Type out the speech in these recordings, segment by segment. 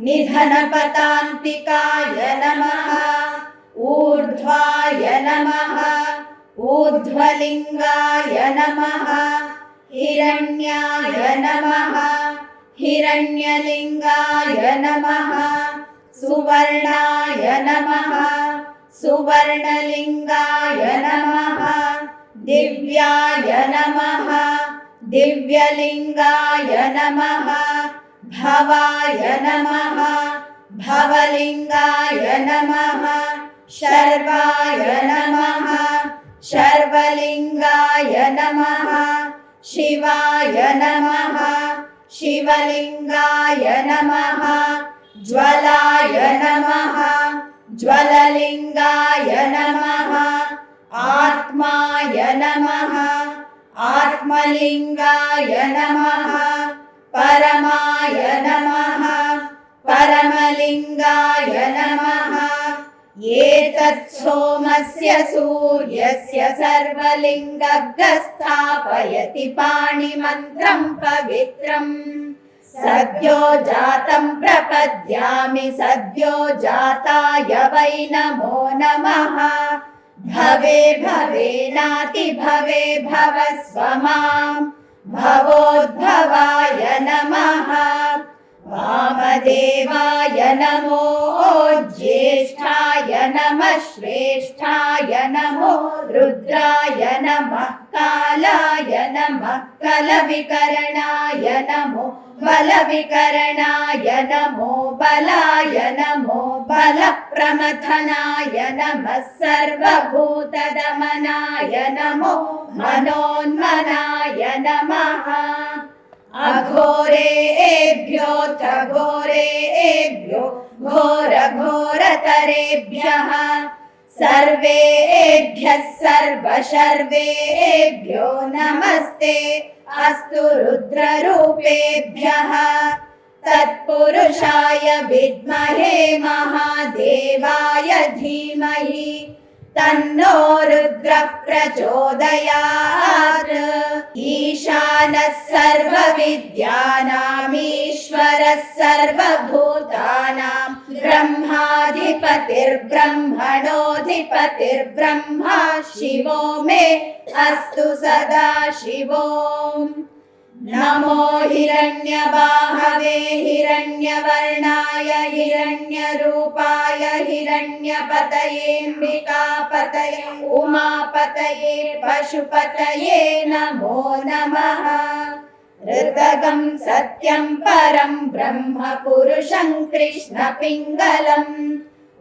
निधनपतान्तिकाय नमः। ऊर्ध्वाय नमः। ऊर्ध्वलिङ्गाय नमः। हिरण्याय नमः। हिरण्यलिङ्गाय नमः। सुवर्णाय नमः। सुवर्णलिङ्गाय नमः। दिव्याय नमः। दिव्यलिङ्गाय नमः। भवाय नमः, भवलिङ्गाय नमः, शर्वाय नमः, शर्वलिङ्गाय नमः, शिवाय नमः, शिवलिङ्गाय नमः, ज्वलाय नमः, ज्वललिङ्गाय नमः, आत्माय नमः, आत्मलिङ्गाय नमः परमाय नमः। परमलिङ्गाय नमः। एतत् सोमस्य सूर्यस्य सर्वलिङ्गस्थापयति पाणिमन्त्रं पवित्रम् सद्यो जातं प्रपद्यामि, सद्यो जाताय वै नमो नमः। भवे भवे, नाति, भवे, भव स्वमाम् भवोद्भवाय नमः वामदेवाय नमो ज्येष्ठाय नमः श्रेष्ठाय नमो रुद्राय नमः कालाय नमः कलविकरणाय नमो बलविकरणाय नमो बलाय नमो बलप्रमथनाय नमः सर्वभूतदमनाय नमो मनोन्मनाय नमः अघोरेभ्योऽथ घोरेभ्यो घोरघोरतरेभ्यः। सर्वेभ्यः सर्वशर्वेभ्यो नमस्ते अस्तु रुद्ररूपेभ्यः। तत्पुरुषाय विद्महे महादेवाय धीमहि तन्नो रुद्रः प्रचोदयात् ईशानः सर्वविद्यानामीश्वरः सर्वभूतानां ब्रह्माधिपतिर्ब्रह्मणोऽधिपतिर्ब्रह्मा शिवो मे अस्तु सदा शिवो नमो हिरण्यबाहवे हिरण्यवर्णाय हिरण्यरूपाय हिरण्यपतयेऽम्बिकापतये उमापतये पशुपतये नमो नमः ऋतगं सत्यं परं ब्रह्म पुरुषं कृष्णपिङ्गलम्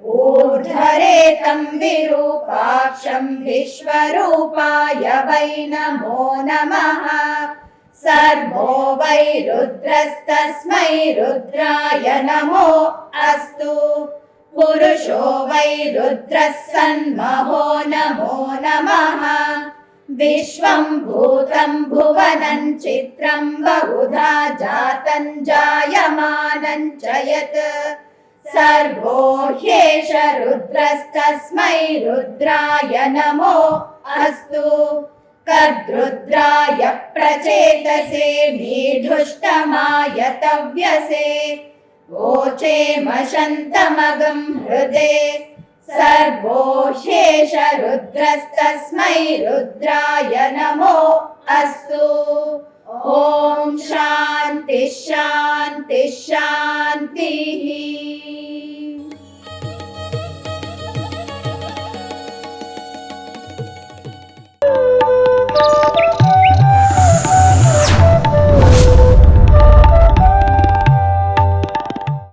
ऊर्ध्वरेतं विरूपाक्षं विश्वरूपाय वै नमो नमः सर्वो वै रुद्रस्तस्मै रुद्राय नमो अस्तु पुरुषो वै रुद्रः सन्महो नमो नमः विश्वं भूतं भुवनं चित्रं बहुधा जातं जायमानं च यत् सर्वो ह्येष रुद्रस्तस्मै रुद्राय नमो अस्तु कद्रुद्राय प्रचेतसे मीढुष्टमाय तव्यसे वोचेमशन्तमगं हृदे सर्वो ह्येष रुद्रस्तस्मै रुद्राय नमो अस्तु ॐ शान्तिः शान्तिः शान्तिः